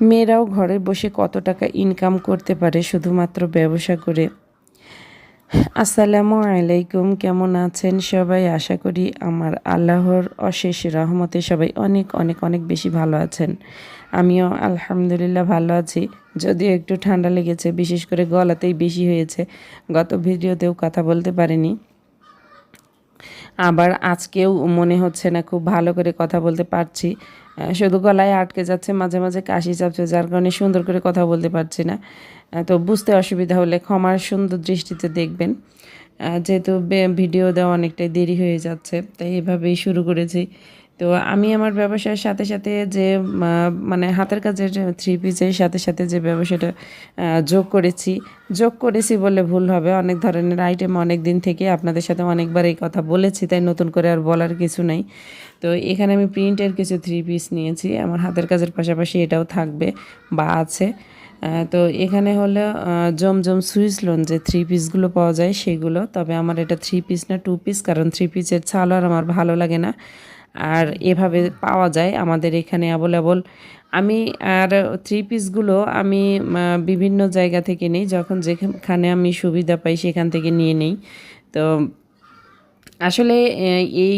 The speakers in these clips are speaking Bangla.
মেয়েরাও ঘরে বসে কত টাকা ইনকাম করতে পারে শুধুমাত্র ব্যবসা করে। আসসালামু আলাইকুম, কেমন আছেন সবাই? আশা করি আমার আল্লাহর অশেষ রহমতে সবাই অনেক অনেক অনেক বেশি ভালো আছেন। আমিও আলহামদুলিল্লাহ ভালো আছি। যদিও একটু ঠান্ডা লেগেছে, বিশেষ করে গলাতেই বেশি হয়েছে। গত ভিডিওতেও কথা বলতে পারিনি। আবার আজকেও মনে হচ্ছে না খুব ভালো করে কথা বলতে পারছি। শুধু গলায় আটকে যাচ্ছে, মাঝে মাঝে কাশি চাপছে, যার কারণে সুন্দর করে কথা বলতে পারছি না। তো বুঝতে অসুবিধা হলে ক্ষমার সুন্দর দৃষ্টিতে দেখবেন। যেহেতু ভিডিও দেওয়া অনেকটাই দেরি হয়ে যাচ্ছে, তাই এভাবেই শুরু করেছি। তো আমি আমার ব্যবসার সাথে সাথে যে মানে হাতের কাজের থ্রি পিসের সাথে সাথে যে ব্যবসাটা যোগ করেছি। যোগ করেছি বলে ভুল হবে। অনেক ধরনের আইটেম অনেক দিন থেকে আপনাদের সাথে অনেকবার এই কথা বলেছি, তাই নতুন করে আর বলার কিছু নাই। তো এখানে আমি প্রিন্টের কিছু থ্রি পিস নিয়েছি। আমার হাতের কাজের পাশাপাশি এটাও থাকবে বা আছে। তো এখানে হলো জমজম সুইস লোন যে থ্রি পিসগুলো পাওয়া যায় সেগুলো। তবে আমার এটা থ্রি পিস না টু পিস কারণ থ্রি পিসের ছাল আর আমার ভালো লাগে না। আর এভাবে পাওয়া যায় আমাদের এখানে অ্যাভেলেবল আমি আর থ্রি পিসগুলো আমি বিভিন্ন জায়গা থেকে নিই, যখন যেখানে আমি সুবিধা পাই সেখান থেকে নিয়ে নিই। তো আসলে এই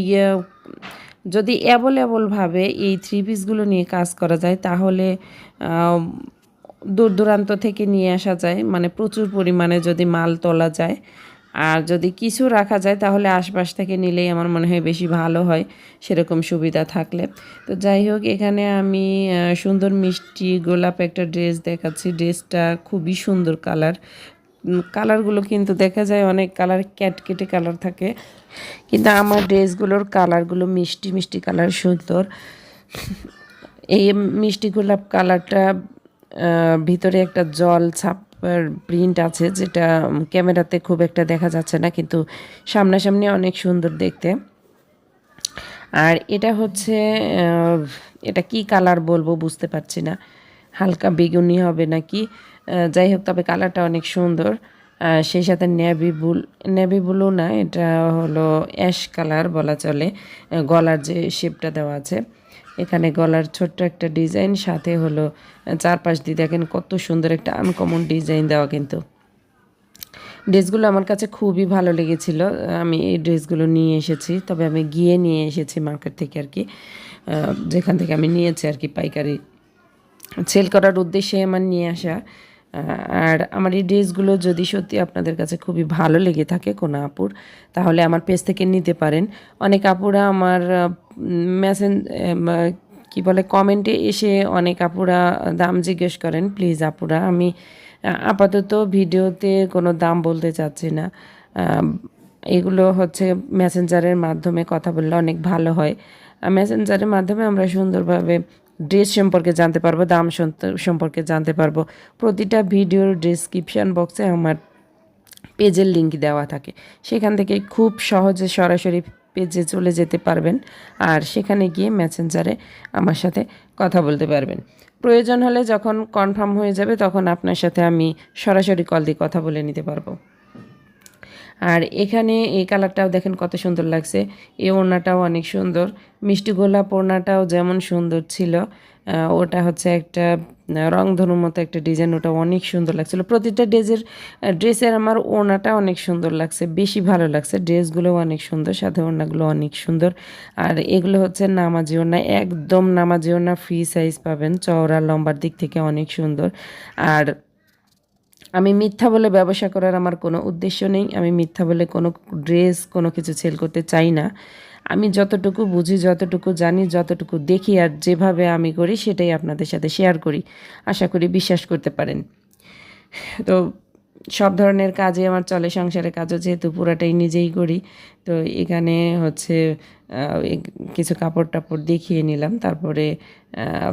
যদি অ্যাভেলেবলভাবে এই থ্রি পিসগুলো নিয়ে কাজ করা যায়, তাহলে দূর দূরান্ত থেকে নিয়ে আসা যায়। মানে প্রচুর পরিমাণে যদি মাল তোলা যায় আর যদি কিছু রাখা যায়, তাহলে আশপাশ থেকে নিলেই আমার মনে হয় বেশি ভালো হয়, সেরকম সুবিধা থাকলে। তো যাই হোক, এখানে আমি সুন্দর মিষ্টি গোলাপ একটা ড্রেস দেখাচ্ছি। ড্রেসটা খুবই সুন্দর কালার। কালারগুলো কিন্তু দেখা যায় অনেক কালার ক্যাটকেটে কালার থাকে। কিন্তু আমার ড্রেসগুলোর কালারগুলো মিষ্টি মিষ্টি কালার সুন্দর। এই মিষ্টি গোলাপ কালারটা ভিতরে একটা জল ছাপার প্রিন্ট আছে যেটা ক্যামেরাতে খুব একটা দেখা যাচ্ছে না, কিন্তু সামনাসামনি অনেক সুন্দর দেখতে। আর এটা হচ্ছে এটা কি কালার বলব বুঝতে পারছি না। হালকা বেগুনি হবে নাকি? যাই হোক, তবে কালারটা অনেক সুন্দর। সেই সাথে নেভি বুল ব্লু না, এটা হলো অ্যাশ কালার বলা চলে। গলার যে শেপটা দেওয়া আছে। এখানে গলার ছোট্ট একটা ডিজাইন, সাথে হলো চারপাশ দিয়ে দেখেন কত সুন্দর একটা আনকমন ডিজাইন দেওয়া কিন্তু। ড্রেসগুলো আমার কাছে খুবই ভালো লেগেছিল। আমি এই ড্রেসগুলো নিয়ে এসেছি, তবে আমি গিয়ে নিয়ে এসেছি মার্কেট থেকে আর কি। যেখান থেকে আমি নিয়েছি আর কি পাইকারি। সেল করার উদ্দেশ্যে আমার নিয়ে আসা। আর আমার এই ড্রেসগুলো যদি সত্যি আপনাদের কাছে খুবই ভালো লেগে থাকে কোনো আপুর, তাহলে আমার পেজ থেকে নিতে পারেন। অনেক আপুরা আমার মেসেন কি বলে, কমেন্টে এসে অনেক আপুরা দাম জিজ্ঞেস করেন, প্লিজ আপুরা, আমি আপাতত ভিডিওতে কোনো দাম বলতে চাচ্ছি না। এগুলো হচ্ছে মেসেঞ্জারের মাধ্যমে কথা বললে অনেক ভালো হয়। মেসেঞ্জারের মাধ্যমে আমরা সুন্দরভাবে ড্রেস সম্পর্কে জানতে পারব, দাম সম্পর্কে জানতে পারব। প্রতিটা ভিডিওর ডিসক্রিপশান বক্সে আমার পেজের লিঙ্ক দেওয়া থাকে। সেখান থেকে খুব সহজে সরাসরি পেজে চলে যেতে পারবেন আর সেখানে গিয়ে মেসেঞ্জারে আমার সাথে কথা বলতে পারবেন। প্রয়োজন হলে যখন কনফার্ম হয়ে যাবে, তখন আপনার সাথে আমি সরাসরি কল দিয়ে কথা বলে নিতে পারব। আর এখানে এই কালারটাও দেখেন কত সুন্দর লাগছে। এই ওড়নাটাও অনেক সুন্দর। মিষ্টি গোলাপ ওড়নাটাও যেমন সুন্দর ছিল ওটা হচ্ছে একটা রং ধনুর মতো একটা ডিজাইন, ওটা অনেক সুন্দর লাগছিল। প্রতিটা ড্রেসের ড্রেসের আমার ওড়নাটা অনেক সুন্দর লাগছে, বেশি ভালো লাগছে। ড্রেসগুলোও অনেক সুন্দর, সাথে ওড়নাগুলো অনেক সুন্দর। আর এগুলো হচ্ছে নামাজি ওড়না, একদম নামাজি ওড়না, ফ্রি সাইজ পাবেন, চওড়া লম্বার দিক থেকে অনেক সুন্দর। আর আমি মিথ্যা বলে ব্যবসা করার আমার কোনো উদ্দেশ্য নেই, আমি মিথ্যা বলে কোনো ড্রেস, কোনো কিছু সেল করতে চাই না। আমি যতটুকু বুঝি, যতটুকু জানি, যতটুকু দেখি আর যেভাবে আমি করি সেটাই আপনাদের সাথে শেয়ার করি। আশা করি বিশ্বাস করতে পারেন। তো সব ধরনের কাজে আমার চলে, সংসারের কাজও যেহেতু পুরাটাই নিজেই করি, তো এখানে হচ্ছে কিছু কাপড় টাপড় দেখিয়ে নিলাম, তারপরে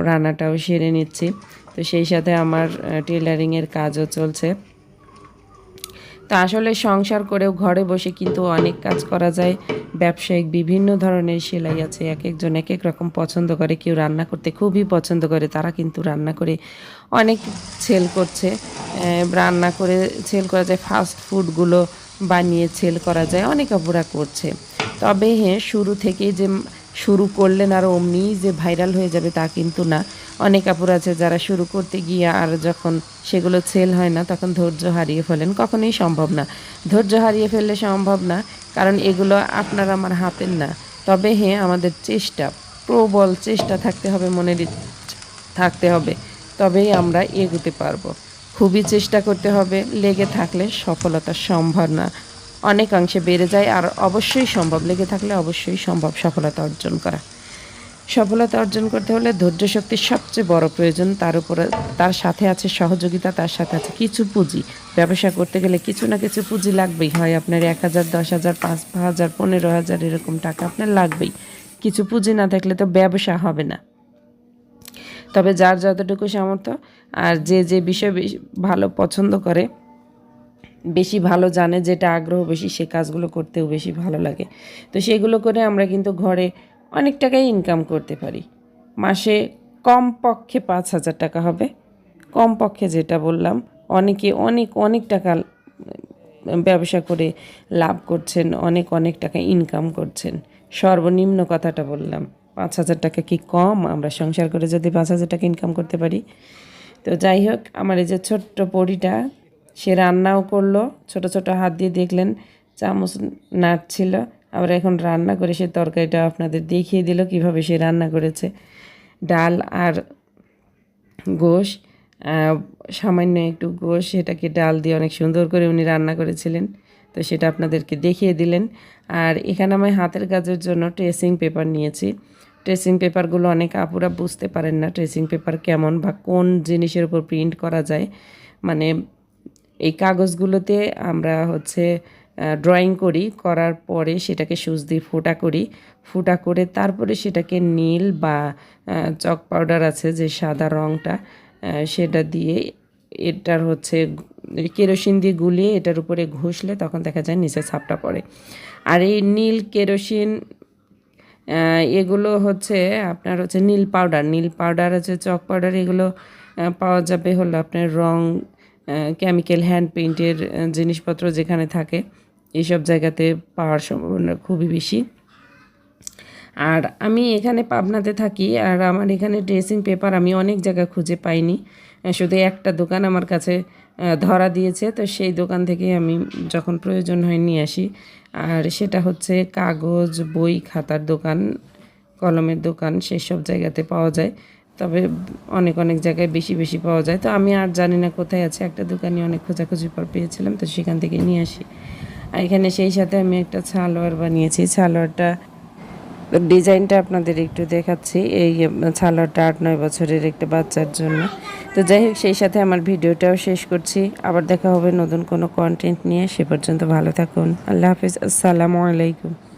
রান্নাটাও সেরে নিচ্ছি। তো সেই সাথে আমার টেলারিংয়ের কাজও চলছে। তো আসলে সংসার করেও ঘরে বসে কিন্তু অনেক কাজ করা যায়। ব্যবসায়িক বিভিন্ন ধরনের সেলাই আছে এক একজন এক এক রকম পছন্দ করে। কেউ রান্না করতে খুবই পছন্দ করে, তারা কিন্তু রান্না করে অনেক সেল করছে। রান্না করে সেল করা যায় ফাস্ট ফুডগুলো বানিয়ে সেল করা যায়, অনেক অপরা করছে। তবে হ্যাঁ শুরু থেকেই যে শুরু করলেন আর অমনি যে ভাইরাল হয়ে যাবে তা কিন্তু না। অনেক কাপড় আছে যারা শুরু করতে গিয়ে আর যখন সেগুলো সেল হয় না, তখন ধৈর্য হারিয়ে ফেলেন। কখনোই সম্ভব না। ধৈর্য হারিয়ে ফেললে সম্ভব না, কারণ এগুলো আপনার আমার হাতের না। তবে হ্যাঁ আমাদের চেষ্টা, প্রবল চেষ্টা থাকতে হবে, মনের থাকতে হবে। তবেই আমরা এগোতে পারব। খুবই চেষ্টা করতে হবে, লেগে থাকলে সফলতা সম্ভব না। অনেকাংশে বেড়ে যায় আর অবশ্যই সম্ভব। লেগে থাকলে অবশ্যই সম্ভব সফলতা অর্জন করা। সফলতা অর্জন করতে হলে ধৈর্য শক্তির সবচেয়ে বড় প্রয়োজন তার উপরে, তার সাথে আছে সহযোগিতা, তার সাথে আছে কিছু পুঁজি। ব্যবসা করতে গেলে কিছু না কিছু পুঁজি লাগবেই। হয় আপনার এক হাজার, দশ হাজার, পাঁচ হাজার, পনেরো হাজার এরকম টাকা আপনার লাগবেই। কিছু পুঁজি না থাকলে তো ব্যবসা হবে না। তবে যার যতটুকু সামর্থ্য আর যে যে বিষয় ভালো পছন্দ করে, বেশি ভালো জানে, যেটা আগ্রহ বেশি, সে কাজগুলো করতেও বেশি ভালো লাগে। তো সেগুলো করে আমরা কিন্তু ঘরে অনেক টাকাই ইনকাম করতে পারি। মাসে কম পক্ষে পাঁচ হাজার টাকা হবে। কম পক্ষে যেটা বললাম, অনেকে অনেক অনেক টাকা ব্যবসা করে লাভ করছেন, অনেক অনেক টাকা ইনকাম করছেন। সর্বনিম্ন কথাটা বললাম, পাঁচ হাজার টাকা কি কম? আমরা সংসার করে যদি পাঁচ হাজার টাকা ইনকাম করতে পারি। তো যাই হোক, আমার এই যে ছোট্ট পরিটা, সে রান্নাও করল। ছোট ছোট হাত দিয়ে দেখলেন, চামচ নাড়ছিল। আবার এখন রান্না করে সে তরকারিটা আপনাদের দেখিয়ে দিল কীভাবে সে রান্না করেছে। ডাল আর গোশ সামান্য একটু গোশ, সেটাকে ডাল দিয়ে অনেক সুন্দর করে উনি রান্না করেছিলেন। তো সেটা আপনাদেরকে দেখিয়ে দিলেন। আর এখানে আমি হাতের কাজের জন্য ট্রেসিং পেপার নিয়েছি। ট্রেসিং পেপারগুলো অনেক আপুরা বুঝতে পারেন না ট্রেসিং পেপার কেমন বা কোন জিনিসের উপর প্রিন্ট করা যায়। মানে এই কাগজগুলোতে আমরা হচ্ছে ড্রয়িং করি, করার পরে সেটাকে সুচ দিয়ে ফোটা করি। ফোটা করে তারপরে সেটাকে নীল বা চক পাউডার আছে যে সাদা রঙটা সেটা দিয়ে এটার হচ্ছে কেরোসিন দিয়ে গুলিয়ে এটার উপরে ঘষলে তখন দেখা যায় নিচে ছাপটা পড়ে। আর এই নীল কেরোসিন এগুলো হচ্ছে আপনার হচ্ছে নীল পাউডার নীল পাউডার আছে চক পাউডার এগুলো পাওয়া যাবে হলো আপনার রং কেমিক্যাল হ্যান্ড পেইন্টের জিনিসপত্র যেখানে থাকে। এইসব জায়গাতে পাওয়ার সম্ভাবনা খুবই বেশি। আর আমি এখানে পাবনাতে থাকি আর আমার এখানে ড্রেসিং পেপার আমি অনেক জায়গা খুঁজে পাইনি। শুধু একটা দোকান আমার কাছে ধরা দিয়েছে। তো সেই দোকান থেকে আমি যখন প্রয়োজন হয় নিয়ে আসি। আর সেটা হচ্ছে কাগজ, বই, খাতার দোকান, কলমের দোকান, সেসব জায়গাতে পাওয়া যায়। তবে অনেক অনেক জায়গায় বেশি বেশি পাওয়া যায়। তো আমি আর জানি না কোথায় আছে। একটা দোকানে অনেক খোঁজাখুঁজি পর পেয়েছিলাম। তো সেখান থেকে নিয়ে আসি। এখানে সেই সাথে আমি একটা ছালোয়ার বানিয়েছি। ছালোয়ারটা ডিজাইনটা আপনাদের একটু দেখাচ্ছি। এই ছালোয়ারটা আট, নয় বছরের একটা বাচ্চার জন্য। তো যাই হোক, সেই সাথে আমার ভিডিওটাও শেষ করছি। আবার দেখা হবে নতুন কোনো কন্টেন্ট নিয়ে। সে পর্যন্ত ভালো থাকুন। আল্লাহ হাফিজ। আসসালামু আলাইকুম।